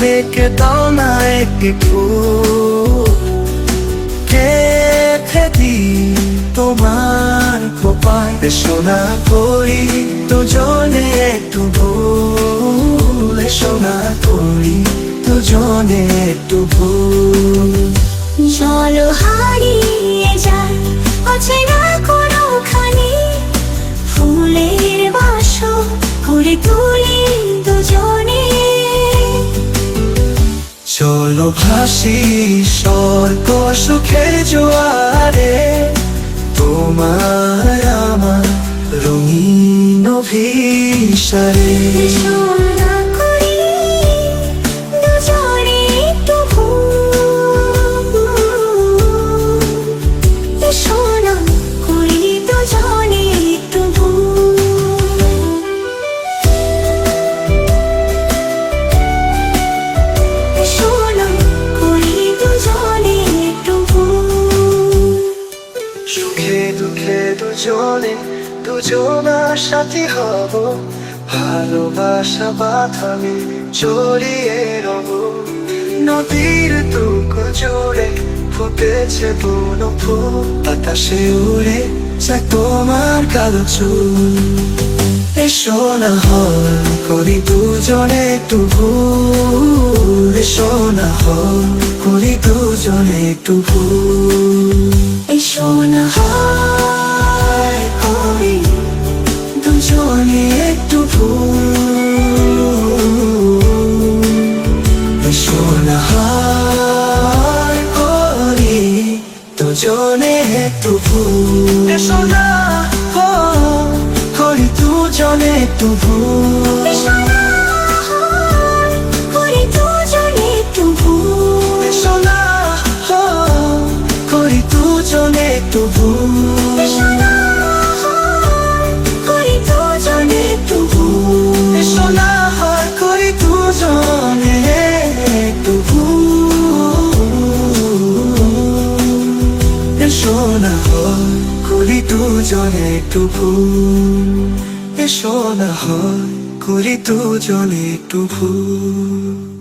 থেকে দাও না একটু কেথে দি তোমার কোপায় সোনা করি দুজনে একটু শোনা সোনা করি দুজনে একটু ভুল চলো হারিয়ে ভাসি স্বর্গ সুখে জোয়ারে তোমার আমার রঙিন অভিসারে। দুঃখে দুজনে, দুজনার সাথী হব। ভালোবাসা বাঁধাবে, জড়িয়ে রব। নদীর টুকু জোরে ফুটেছে বুনো ফুল। বাতাসে উড়ে যায় তোমার কালো চুল। এসো না হল করি দুজনে একটু ভুল। এসো না হল করি দুজনে একটু ভুল। এসো না হয় দুজনে একটু ভুল এসো না করি দুজনে একটু ভুল না হয় করি দুজনে একটু ভুল। এসো না হয় করি দুজনে একটু ভুল।